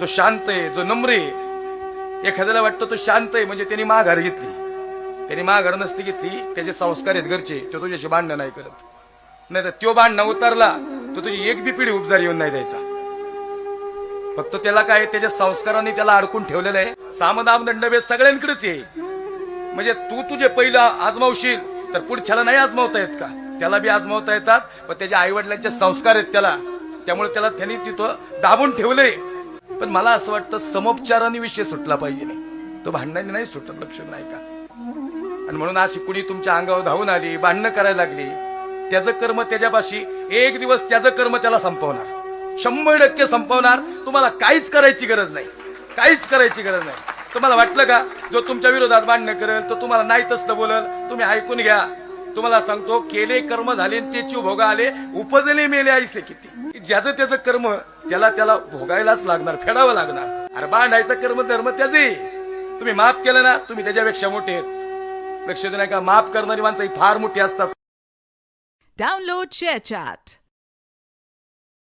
जो शांत आहे जो नम्र आहे एखाद्याला वाटतं तो शांत आहे म्हणजे त्यांनी माघार घेतली. त्यांनी माघार नसती घेतली त्याचे संस्कार आहेत घरचे तो तुझ्याशी भांडणं नाही करत. नाही तर तो भांडणं उतरला तो तुझी एक बी पिढी उपजार येऊन नाही द्यायचा. फक्त त्याला काय त्याच्या संस्काराने त्याला अडकून ठेवलेलं आहे. सामदाम दंडभेद सगळ्यांकडेच आहे. म्हणजे तू तुझे पहिलं आजमावशील तर पुढच्याला नाही आजमावता येत का? त्याला बी आजमावता येतात पण त्याच्या आईवडिलांचे संस्कार आहेत त्याला. त्यामुळे त्याला त्यांनी तिथं दाबून ठेवलंय. पण मला असं वाटतं समोपचाराने विषय सुटला पाहिजे. नाही तो भांडणाने नाही सुटत लक्ष नाही का? आणि म्हणून अशी कुणी तुमच्या अंगावर धावून आली भांडणं करायला लागली त्याचं कर्म त्याच्यापाशी एक दिवस त्याचं कर्म त्याला संपवणार. शंभर टक्के संपवणार. तुम्हाला काहीच करायची गरज नाही. काहीच करायची गरज नाही. तुम्हाला वाटलं का? जो तुमच्या विरोधात भांडणं करेल तो तुम्हाला नाही तसं बोलल. तुम्ही ऐकून घ्या. तुम्हाला सांगतो केले कर्म झाले ते त्याची भोगा आले उपजले मेले आईसे किती. ज्याचं त्याचं कर्म त्याला त्याला भोगायलाच लागणार फेडावं लागणार. अरे भांडायचं कर्म धर्म त्याचे. तुम्ही माफ केलं ना तुम्ही त्याच्यापेक्षा मोठे आहेत. लक्ष देऊ नका माफ करणारी माणसं ही फार मोठी असतात. Download share chat